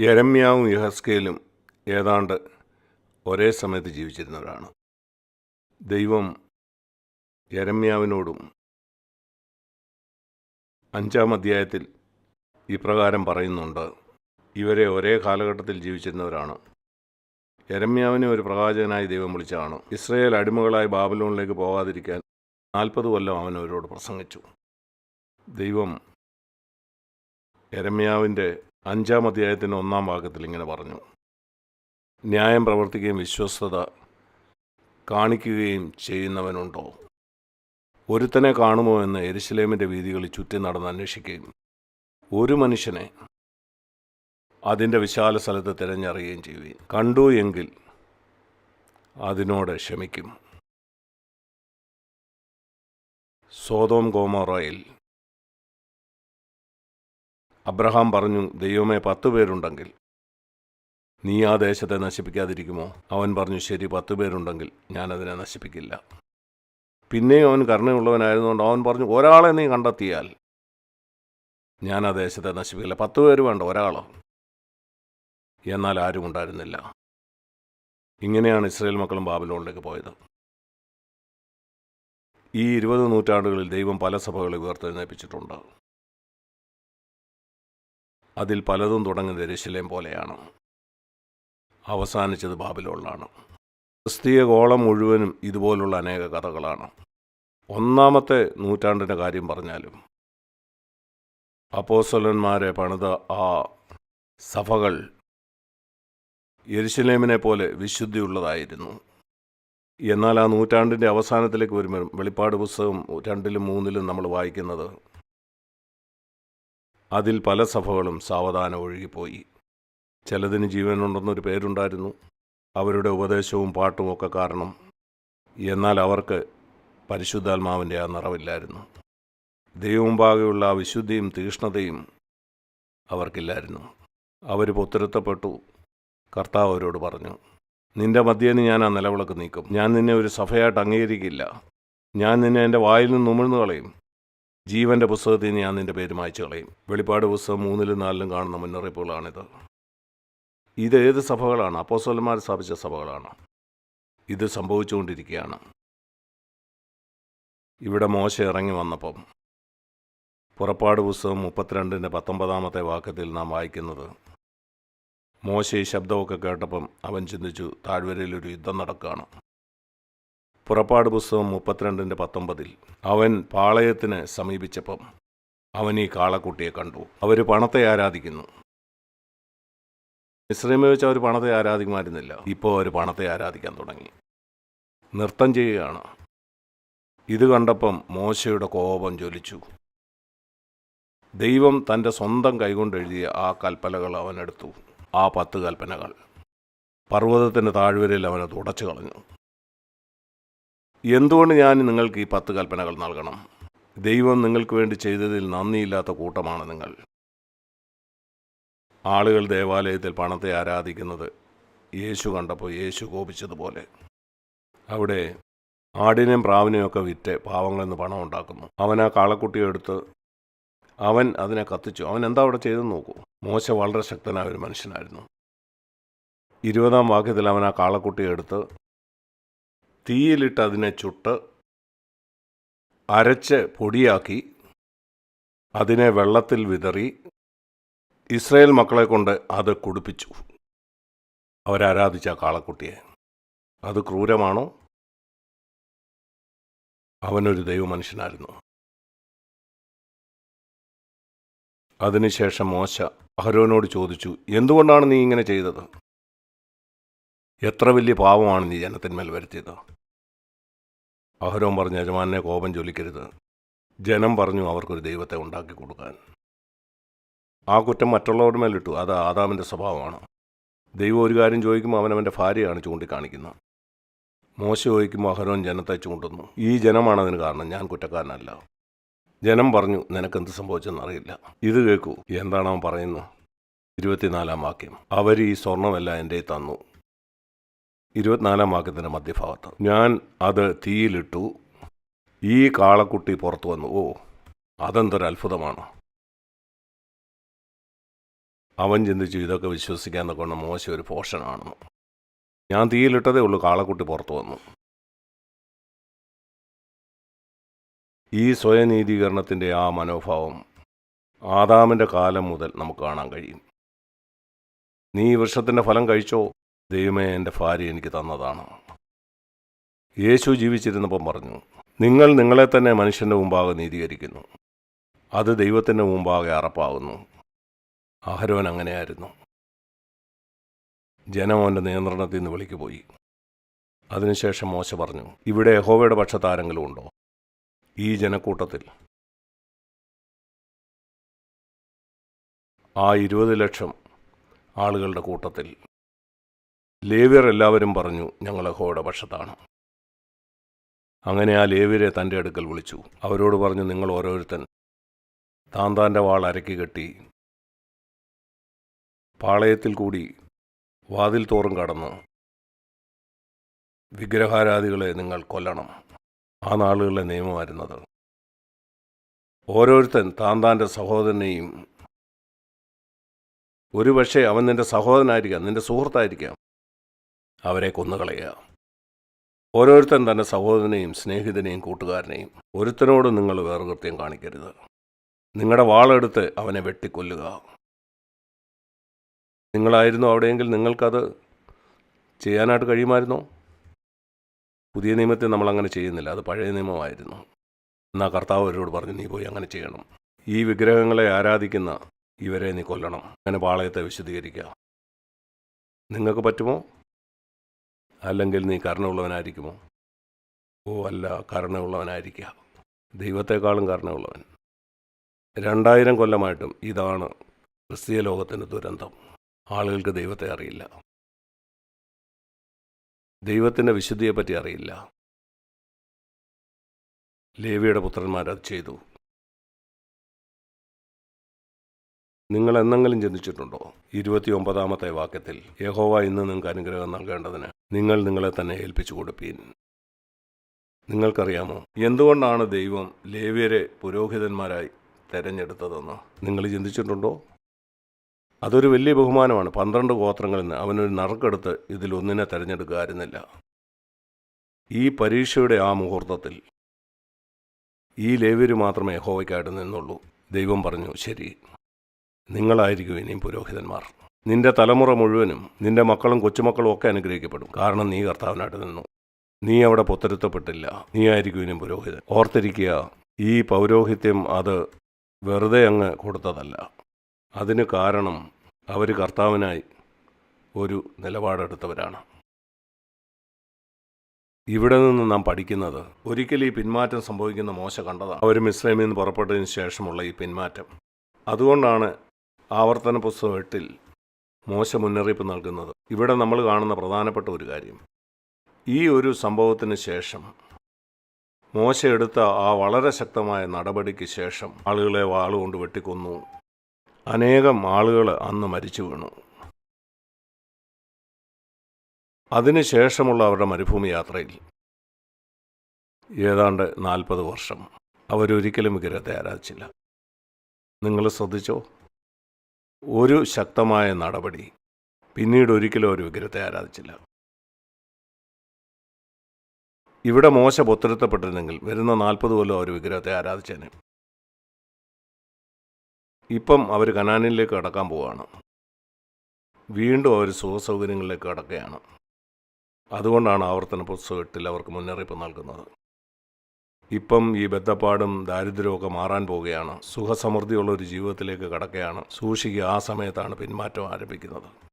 യരമ്യാവും യഹസ്കേലും ഏതാണ്ട് ഒരേ സമയത്ത് ജീവിച്ചിരുന്നവരാണ്. ദൈവം യരമ്യാവിനോടും അഞ്ചാം അധ്യായത്തിൽ ഇപ്രകാരം പറയുന്നുണ്ട് ഇവരെ ഒരേ കാലഘട്ടത്തിൽ ജീവിച്ചിരുന്നവരാണ്. യരമ്യാവിനെ ഒരു പ്രവാചകനായി ദൈവം വിളിച്ചതാണ് ഇസ്രയേൽ അടിമകളായി ബാബിലോണിലേക്ക് പോകാതിരിക്കാൻ നാൽപ്പത് കൊല്ലം അവൻ അവരോട് പ്രസംഗിച്ചു. ദൈവം യരമ്യാവിന്റെ അഞ്ചാം അധ്യായത്തിന്റെ ഒന്നാം ഭാഗത്തിൽ ഇങ്ങനെ പറഞ്ഞു. ന്യായം പ്രവർത്തിക്കുകയും വിശ്വസ്തത കാണിക്കുകയും ചെയ്യുന്നവനുണ്ടോ? ഒരുത്തനെ കാണുമോ എന്ന് എരുശലേമിന്റെ വീതികളിൽ ചുറ്റി നടന്ന് അന്വേഷിക്കുകയും ഒരു മനുഷ്യനെ അതിന്റെ വിശാല സ്ഥലത്ത് തിരഞ്ഞറിയുകയും ചെയ്യുകയും കണ്ടു എങ്കിൽ അതിനോട് ക്ഷമിക്കും. സോതോം ഗോമോറയിൽ അബ്രഹാം പറഞ്ഞു ദൈവമേ പത്ത് പേരുണ്ടെങ്കിൽ നീ ആ ദേശത്തെ നശിപ്പിക്കാതിരിക്കുമോ? അവൻ പറഞ്ഞു ശരി പത്ത് പേരുണ്ടെങ്കിൽ ഞാനതിനെ നശിപ്പിക്കില്ല. പിന്നെയും അവൻ കരുണയുള്ളവനായിരുന്നുകൊണ്ട് അവൻ പറഞ്ഞു ഒരാളെ നീ കണ്ടെത്തിയാൽ ഞാൻ ആ ദേശത്തെ നശിപ്പിക്കില്ല. പത്ത് പേര് വേണ്ട ഒരാളോ? എന്നാൽ ആരും ഉണ്ടായിരുന്നില്ല. ഇങ്ങനെയാണ് ഇസ്രയേൽ മക്കളും ബാബിലോണിലേക്ക് പോയത്. ഈ ഇരുപത് നൂറ്റാണ്ടുകളിൽ ദൈവം പല സഭകളെ ഉയർത്തെഴുന്നേൽപ്പിച്ചിട്ടുണ്ട്. അതിൽ പലതും തുടങ്ങുന്നത് എരിശിലേം പോലെയാണ്. അവസാനിച്ചത് ബാബിലോണിലാണ്. ക്രിസ്തീയ ഗോളം മുഴുവനും ഇതുപോലുള്ള അനേക കഥകളാണ്. ഒന്നാമത്തെ നൂറ്റാണ്ടിന്റെ കാര്യം പറഞ്ഞാലും അപ്പോസ്വലന്മാരെ പണിത ആ സഭകൾ യെരുശലേമിനെ പോലെ വിശുദ്ധിയുള്ളതായിരുന്നു. എന്നാൽ ആ നൂറ്റാണ്ടിന്റെ അവസാനത്തിലേക്ക് വരുമ്പോൾ വെളിപ്പാട് പുസ്തകം രണ്ടിലും മൂന്നിലും നമ്മൾ വായിക്കുന്നത് അതിൽ പല സഭകളും സാവധാനം ഒഴുകിപ്പോയി. ചിലതിന് ജീവനുണ്ടെന്നൊരു പേരുണ്ടായിരുന്നു. അവരുടെ ഉപദേശവും പാട്ടും ഒക്കെ കാരണം. എന്നാൽ അവർക്ക് പരിശുദ്ധാത്മാവിന്റെ ആ നിറവില്ലായിരുന്നു. ദൈവമുമ്പാകെയുള്ള ആ വിശുദ്ധിയും തീഷ്ണതയും അവർക്കില്ലായിരുന്നു. അവർ പൊത്തിരുത്തപ്പെട്ടു. കർത്താവ് അവരോട് പറഞ്ഞു നിന്റെ മദ്യേന്ന് ഞാൻ ആ നിലവിളക്ക് നീക്കും. ഞാൻ നിന്നെ ഒരു സഭയായിട്ട് അംഗീകരിക്കില്ല. ഞാൻ നിന്നെ എന്റെ വായിൽ നിന്ന് ഉമിഴ്ന്നു കളയും. ജീവന്റെ പുസ്തകത്തിൽ ഞാൻ നിന്റെ പേര് മായ്ച്ചു കളയും. വെളിപ്പാട് പുസ്തകം മൂന്നിലും നാലിലും കാണുന്ന മുന്നറിയിപ്പുകളാണിത്. ഇത് ഏത് സഭകളാണ്? അപ്പോസോലന്മാർ സ്ഥാപിച്ച സഭകളാണ്? ഇത് സംഭവിച്ചുകൊണ്ടിരിക്കുകയാണ്. ഇവിടെ മോശ ഇറങ്ങി വന്നപ്പം പുറപ്പാട് പുസ്തകം മുപ്പത്തിരണ്ടിന്റെ പത്തൊമ്പതാമത്തെ വാക്യത്തിൽ നാം വായിക്കുന്നത് മോശ ഈ ശബ്ദമൊക്കെ കേട്ടപ്പം അവൻ ചിന്തിച്ചു താഴ്വരയിൽ ഒരു യുദ്ധം നടക്കുകയാണ്. പുറപ്പാട് പുസ്തകം മുപ്പത്തിരണ്ടിന്റെ പത്തൊമ്പതിൽ അവൻ പാളയത്തിന് സമീപിച്ചപ്പം അവൻ ഈ കാളക്കുട്ടിയെ കണ്ടു. അവർ പണത്തെ ആരാധിക്കുന്നു. ഇസ്രൈമെ വെച്ച് അവർ പണത്തെ ആരാധിക്കുമായിരുന്നില്ല. ഇപ്പോൾ അവർ പണത്തെ ആരാധിക്കാൻ തുടങ്ങി. നൃത്തം ചെയ്യുകയാണ്. ഇത് കണ്ടപ്പം മോശയുടെ കോപം ജ്വലിച്ചു. ദൈവം തന്റെ സ്വന്തം കൈകൊണ്ട് എഴുതിയ ആ കൽപ്പനകൾ അവനെടുത്തു ആ പത്ത് കൽപ്പനകൾ. പർവതത്തിന്റെ താഴ്വരയിൽ അവനെ ഉടച്ചു കളഞ്ഞു. എന്തുകൊണ്ട് ഞാൻ നിങ്ങൾക്ക് ഈ പത്ത് കൽപ്പനകൾ നൽകണം? ദൈവം നിങ്ങൾക്ക് വേണ്ടി ചെയ്തതിൽ നന്ദിയില്ലാത്ത കൂട്ടമാണ് നിങ്ങൾ. ആളുകൾ ദേവാലയത്തിൽ പണത്തെ ആരാധിക്കുന്നത് യേശു കണ്ടപ്പോൾ യേശു കോപിച്ചതുപോലെ. അവിടെ ആടിനെയും പ്രാവിനെയും ഒക്കെ വിറ്റ് പാവങ്ങളിൽ നിന്ന് പണം ഉണ്ടാക്കുന്നു. അവൻ ആ കാളക്കുട്ടിയെ എടുത്ത് അവൻ അതിനെ കത്തിച്ചു. അവൻ എന്താ അവിടെ ചെയ്തെന്ന് നോക്കൂ. മോശ വളരെ ശക്തനായ ഒരു മനുഷ്യനായിരുന്നു. ഇരുപതാം വാക്യത്തിൽ അവൻ ആ കാളക്കുട്ടിയെ എടുത്ത് തീയിലിട്ട് അതിനെ ചുട്ട് അരച്ച് പൊടിയാക്കി അതിനെ വെള്ളത്തിൽ വിതറി ഇസ്രയേൽ മക്കളെ കൊണ്ട് അത് കുടിപ്പിച്ചു. അവരാരാധിച്ച കാളക്കുട്ടിയെ. അത് ക്രൂരമാണോ? അവനൊരു ദൈവമനുഷ്യനായിരുന്നു. അതിനുശേഷം മോശ അഹരോനോട് ചോദിച്ചു എന്തുകൊണ്ടാണ് നീ ഇങ്ങനെ ചെയ്തത്? എത്ര വലിയ പാപമാണ് നീ ജനത്തിന്മേൽ വരുത്തിയത്? അഹരോൻ പറഞ്ഞ യജമാനെ കോപം ജ്വലിക്കരുത്. ജനം പറഞ്ഞു അവർക്കൊരു ദൈവത്തെ ഉണ്ടാക്കി കൊടുക്കാൻ. ആ കുറ്റം മറ്റുള്ളവരുടെ മേലിട്ടു. അത് ആദാമിന്റെ സ്വഭാവമാണ്. ദൈവം ഒരു കാര്യം ചോദിക്കുമ്പോൾ അവനവന്റെ ഭാര്യയാണ് ചൂണ്ടിക്കാണിക്കുന്നത്. മോശ ചോദിക്കുമ്പോൾ അഹരോൻ ജനത്തെ ചൂണ്ടുന്നു. ഈ ജനമാണ് അതിന് കാരണം. ഞാൻ കുറ്റക്കാരനല്ല. ജനം പറഞ്ഞു നിനക്കെന്ത് സംഭവിച്ചെന്നറിയില്ല ഇത് കേൾക്കൂ എന്താണ് അവൻ പറയുന്നു ഇരുപത്തിനാലാം വാക്യം. അവർ ഈ സ്വർണമെല്ലാം എന്റെ തന്നു. ഇരുപത്തിനാലാം വാക്യത്തിന്റെ മധ്യഭാഗത്ത്. ഞാൻ അത് തീയിലിട്ടു. ഈ കാളക്കുട്ടി പുറത്തു വന്നു. ഓ അതെന്തൊരു അത്ഭുതമാണ്. അവൻ ചിന്തിച്ചു ഇതൊക്കെ വിശ്വസിക്കാൻ കൊണ്ട് മോശ ഒരു പോഷനാണെന്ന്. ഞാൻ തീയിലിട്ടതേ ഉള്ളൂ കാളക്കുട്ടി പുറത്തു വന്നു. ഈ സ്വയനീതീകരണത്തിന്റെ ആ മനോഭാവം ആദാമിന്റെ കാലം മുതൽ നമുക്ക് കാണാൻ കഴിയും. നീ വൃക്ഷത്തിന്റെ ഫലം കഴിച്ചോ? ദൈവമേ എന്റെ ഭാര്യ എനിക്ക് തന്നതാണ്. യേശു ജീവിച്ചിരുന്നപ്പം പറഞ്ഞു നിങ്ങൾ നിങ്ങളെ തന്നെ മനുഷ്യന്റെ മുമ്പാകെ നീതീകരിക്കുന്നു. അത് ദൈവത്തിന്റെ മുമ്പാകെ അറപ്പാകുന്നു. അഹരോൻ അങ്ങനെയായിരുന്നു. ജനം അവന്റെ നിയന്ത്രണത്തിൽ നിന്ന് വിളിക്ക് പോയി അതിനുശേഷം മോശ പറഞ്ഞു ഇവിടെ യഹോവയുടെ പക്ഷത്ത് ആരെങ്കിലും ഉണ്ടോ? ഈ ജനക്കൂട്ടത്തിൽ. ആ ഇരുപത് ലക്ഷം ആളുകളുടെ കൂട്ടത്തിൽ ലേവ്യർ എല്ലാവരും പറഞ്ഞു ഞങ്ങൾ അഹോയുടെ പക്ഷത്താണ്. അങ്ങനെ ആ ലേവ്യരെ തന്റെ അടുക്കൽ വിളിച്ചു. അവരോട് പറഞ്ഞു നിങ്ങൾ ഓരോരുത്തൻ താൻ താന്റെ വാൾ അരക്കി കെട്ടി പാളയത്തിൽ കൂടി വാതിൽ തോറും കടന്ന് വിഗ്രഹാരാധികളെ നിങ്ങൾ കൊല്ലണം. ആ നാളുകളിലെ നിയമമായിരുന്നത്. ഓരോരുത്തൻ താൻ താന്റെ സഹോദരനെയും ഒരുപക്ഷെ അവൻ നിന്റെ സഹോദരനായിരിക്കാം നിന്റെ സുഹൃത്തായിരിക്കാം. അവരെ കൊന്നുകളയുക. ഓരോരുത്തൻ തന്റെ സഹോദരനെയും സ്നേഹിതനെയും കൂട്ടുകാരനെയും ഒരുത്തനോട് നിങ്ങൾ വേർകൃത്യം കാണിക്കരുത്. നിങ്ങളുടെ വാളെടുത്ത് അവനെ വെട്ടിക്കൊല്ലുക. നിങ്ങളായിരുന്നു അവിടെയെങ്കിൽ നിങ്ങൾക്കത് ചെയ്യാനായിട്ട് കഴിയുമായിരുന്നോ? പുതിയ നിയമത്തിൽ നമ്മൾ അങ്ങനെ ചെയ്യുന്നില്ല. അത് പഴയ നിയമമായിരുന്നു. എന്നാൽ കർത്താവ് അവരോട് പറഞ്ഞു നീ പോയി അങ്ങനെ ചെയ്യണം. ഈ വിഗ്രഹങ്ങളെ ആരാധിക്കുന്ന ഇവരെ നീ കൊല്ലണം. അങ്ങനെ പാളയത്തെ വിശദീകരിക്കുക നിങ്ങൾക്ക് പറ്റുമോ? അല്ലെങ്കിൽ നീ കരുണയുള്ളവനായിരിക്കുമോ? ഓ അല്ല കരുണയുള്ളവനായിരിക്കുക. ദൈവത്തെക്കാളും കരുണയുള്ളവൻ. രണ്ടായിരം കൊല്ലമായിട്ടും ഇതാണ് ക്രിസ്തീയ ലോകത്തിന്റെ ദുരന്തം. ആളുകൾക്ക് ദൈവത്തെ അറിയില്ല. ദൈവത്തിന്റെ വിശുദ്ധിയെപ്പറ്റി അറിയില്ല. ലേവിയുടെ പുത്രന്മാരത് ചെയ്തു. നിങ്ങൾ എന്നെങ്കിലും ചിന്തിച്ചിട്ടുണ്ടോ? ഇരുപത്തി ഒമ്പതാമത്തെ വാക്യത്തിൽ യഹോവ ഇന്ന് നിങ്ങൾക്ക് അനുഗ്രഹം നൽകേണ്ടതിന് നിങ്ങൾ നിങ്ങളെ തന്നെ ഏൽപ്പിച്ചു കൊടുപ്പീൻ. നിങ്ങൾക്കറിയാമോ എന്തുകൊണ്ടാണ് ദൈവം ലേവ്യരെ പുരോഹിതന്മാരായി തെരഞ്ഞെടുത്തതെന്ന്? നിങ്ങൾ ചിന്തിച്ചിട്ടുണ്ടോ? അതൊരു വലിയ ബഹുമാനമാണ്. പന്ത്രണ്ട് ഗോത്രങ്ങളിൽ നിന്ന് അവനൊരു നറുക്കെടുത്ത് ഇതിലൊന്നിനെ തിരഞ്ഞെടുക്കാമായിരുന്നില്ല ഈ പരീക്ഷയുടെ ആ മുഹൂർത്തത്തിൽ ഈ ലേവ്യര് മാത്രമേ ഹോവയ്ക്കായിട്ട് നിന്നുള്ളൂ. ദൈവം പറഞ്ഞു ശരി. നിങ്ങളായിരിക്കും ഇനിയും പുരോഹിതന്മാർ. നിന്റെ തലമുറ മുഴുവനും നിന്റെ മക്കളും കൊച്ചുമക്കളും ഒക്കെ അനുഗ്രഹിക്കപ്പെടും. കാരണം നീ കർത്താവിനായിട്ട് നിന്നു. നീ അവിടെ പൊത്തരുത്തപ്പെട്ടില്ല. നീ ആയിരിക്കും ഇനിയും പുരോഹിതൻ. ഓർത്തിരിക്കുക ഈ പൗരോഹിത്യം അത് വെറുതെ അങ്ങ് കൊടുത്തതല്ല. അതിന് കാരണം അവർ കർത്താവിനായി ഒരു നിലപാടെടുത്തവരാണ്. ഇവിടെ നിന്ന് നാം പഠിക്കുന്നത് ഒരിക്കലും ഈ പിന്മാറ്റം സംഭവിക്കുന്ന മോശ കണ്ടതാണ്. അവർ മിസ്ലൈമിൽ നിന്ന് പുറപ്പെട്ടതിന് ശേഷമുള്ള ഈ പിന്മാറ്റം. അതുകൊണ്ടാണ് ആവർത്തന പുസ്തകം എട്ടിൽ മോശ മുന്നറിയിപ്പ് നൽകുന്നത്. ഇവിടെ നമ്മൾ കാണുന്ന പ്രധാനപ്പെട്ട ഒരു കാര്യം. ഈ ഒരു സംഭവത്തിന് ശേഷം മോശ എടുത്ത ആ വളരെ ശക്തമായ നടപടിക്ക് ശേഷം ആളുകളെ വാളുകൊണ്ട് വെട്ടിക്കൊന്നു. അനേകം ആളുകൾ അന്ന് മരിച്ചു വീണു. അതിനുശേഷമുള്ള അവരുടെ മരുഭൂമി യാത്രയിൽ ഏതാണ്ട് നാൽപ്പത് വർഷം. അവരൊരിക്കലും വിഗ്രഹത്തെ ആരാധിച്ചില്ല. നിങ്ങൾ ശ്രദ്ധിച്ചോ? ഒരു ശക്തമായ നടപടി. പിന്നീട് ഒരിക്കലും ഒരു വിഗ്രഹത്തെ ആരാധിച്ചില്ല. ഇവിടെ മോശ പൊത്തിരുത്തപ്പെട്ടിരുന്നെങ്കിൽ വരുന്ന നാൽപ്പത് കൊല്ലം ഒരു വിഗ്രഹത്തെ ആരാധിച്ചേനെ. ഇപ്പം അവർ കനാനിലേക്ക് കടക്കാൻ പോവുകയാണ് വീണ്ടും അവർ സുഖസൗകര്യങ്ങളിലേക്ക് കടക്കുകയാണ്. അതുകൊണ്ടാണ് ആവർത്തന പുസ്തകത്തിൽ അവർക്ക് മുന്നറിയിപ്പ് നൽകുന്നത്. ഇപ്പം ഈ ബദ്ധപ്പാടും ദാരിദ്ര്യമൊക്കെ മാറാൻ പോവുകയാണ്. സുഖസമൃദ്ധിയുള്ള ഒരു ജീവിതത്തിലേക്ക് കടക്കുകയാണ്. സൂക്ഷിക്കുക ആ സമയത്താണ് പിന്മാറ്റം ആരംഭിക്കുന്നത്.